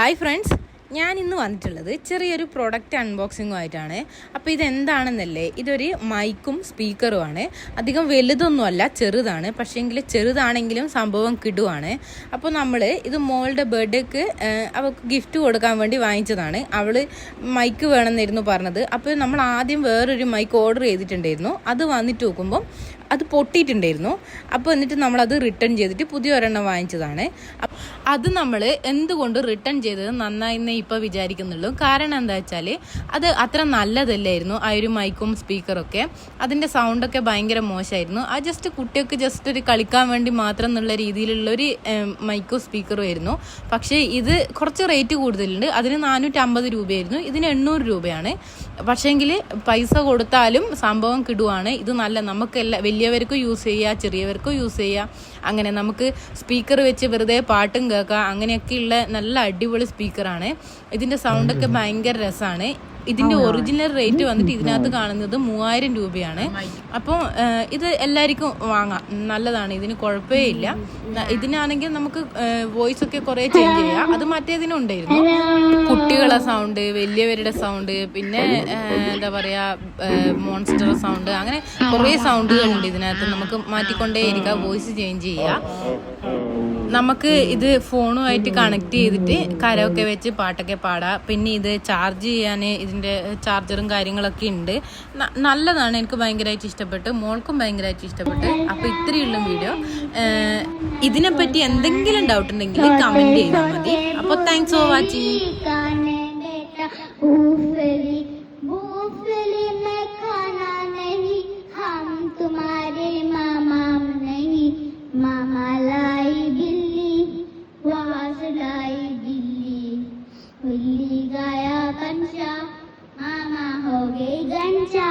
Hi friends ഞാൻ ഇന്ന് വന്നിട്ടുള്ളത് ചെറിയൊരു പ്രോഡക്റ്റ് പ്രൊഡക്റ്റ് അൺബോക്സിങ്ങുമായിട്ടാണ് അപ്പോൾ ഇതെന്താണെന്നല്ലേ ഇതൊരു മൈക്കും സ്പീക്കറുമാണ് അധികം വലുതൊന്നുമല്ല ചെറുതാണ്. പക്ഷേങ്കിൽ ചെറുതാണെങ്കിലും സംഭവം കിടുവാണ്. അപ്പോൾ നമ്മൾ ഇത് മോളുടെ ബർത്ത്ഡേക്ക് അവൾക്ക് ഗിഫ്റ്റ് കൊടുക്കാൻ വേണ്ടി വാങ്ങിച്ചതാണ്. അവൾ മൈക്ക് വേണമെന്നായിരുന്നു പറഞ്ഞത്. അപ്പോൾ നമ്മൾ ആദ്യം വേറൊരു മൈക്ക് ഓർഡർ ചെയ്തിട്ടുണ്ടായിരുന്നു. അത് വന്നിട്ട് നോക്കുമ്പം അത് പൊട്ടിയിട്ടുണ്ടായിരുന്നു. അപ്പോൾ എന്നിട്ട് നമ്മളത് റിട്ടേൺ ചെയ്തിട്ട് പുതിയ ഒരെണ്ണം വാങ്ങിച്ചതാണ്. അത് നമ്മൾ എന്തുകൊണ്ട് റിട്ടേൺ ചെയ്തത് നന്നായിന്നേ ഇപ്പോൾ വിചാരിക്കുന്നുള്ളൂ. കാരണം എന്താ വെച്ചാൽ അത് അത്ര നല്ലതല്ലായിരുന്നു ആ ഒരു മൈക്കും സ്പീക്കറൊക്കെ. സൗണ്ട് ഒക്കെ ഭയങ്കര മോശമായിരുന്നു. ആ ജസ്റ്റ് കുട്ടിയൊക്കെ ജസ്റ്റ് ഒരു കളിക്കാൻ വേണ്ടി മാത്രം എന്നുള്ള രീതിയിലുള്ള ഒരു മൈക്കും സ്പീക്കറും ആയിരുന്നു. പക്ഷേ ഇത് കുറച്ച് റേറ്റ് കൂടുതലുണ്ട്. അതിന് നാനൂറ്റമ്പത് രൂപയായിരുന്നു. ഇതിന് എണ്ണൂറ് രൂപയാണ്. പക്ഷേങ്കിൽ പൈസ കൊടുത്താലും സംഭവം കിടുവാണ്. ഇത് നല്ല നമുക്ക് എല്ലാ വലിയവർക്കും യൂസ് ചെയ്യുക ചെറിയവർക്കും യൂസ് ചെയ്യുക അങ്ങനെ നമുക്ക് സ്പീക്കർ വെച്ച് വെറുതെ പാട്ടും കേൾക്കാം. അങ്ങനെയൊക്കെയുള്ള നല്ല അടിപൊളി സ്പീക്കറാണ്. ഇതിന്റെ സൗണ്ടൊക്കെ ഭയങ്കര രസമാണ്. ഇതിന്റെ ഒറിജിനൽ റേറ്റ് വന്നിട്ട് ഇതിനകത്ത് കാണുന്നത് മൂവായിരം രൂപയാണ്. അപ്പോൾ ഇത് എല്ലാവർക്കും വാങ്ങാം. നല്ലതാണ്. ഇതിന് കുഴപ്പമേ ഇല്ല. ഇതിനാണെങ്കിൽ നമുക്ക് വോയിസ് ഒക്കെ കുറേ ചേഞ്ച് ചെയ്യാം. അത് മറ്റേതിനും ഉണ്ടായിരുന്നു. കുട്ടികളെ സൗണ്ട് വലിയവരുടെ സൗണ്ട് പിന്നെ എന്താ പറയാ മോൺസ്റ്റർ സൗണ്ട് അങ്ങനെ കുറേ സൗണ്ടുകളുണ്ട് ഇതിനകത്ത്. നമുക്ക് മാറ്റിക്കൊണ്ടേ ഇരിക്കാം വോയിസ് ചേഞ്ച് ചെയ്യാം. നമുക്ക് ഇത് ഫോണുമായിട്ട് കണക്ട് ചെയ്തിട്ട് കരമൊക്കെ വെച്ച് പാട്ടൊക്കെ പാടാം. പിന്നെ ഇത് ചാർജ് ചെയ്യാൻ ഇതിന്റെ ചാർജറും കാര്യങ്ങളൊക്കെ ഉണ്ട്. നല്ലതാണ്. എനിക്ക് ഭയങ്കരമായിട്ട് ഇഷ്ടപ്പെട്ടു. മോൾക്കും ഭയങ്കരമായിട്ട് ഇഷ്ടപ്പെട്ടു. അപ്പോൾ ഇത്രയുള്ള വീഡിയോ ഇതിനെപ്പറ്റി എന്തെങ്കിലും ഡൗട്ട് ഉണ്ടെങ്കിൽ കമന്റ് ചെയ്താൽ മതി. അപ്പോൾ താങ്ക്സ് ഫോർ വാച്ചിങ് लाई बिल्ली बिल्ली गाया कंचा मामा हो गई गंजा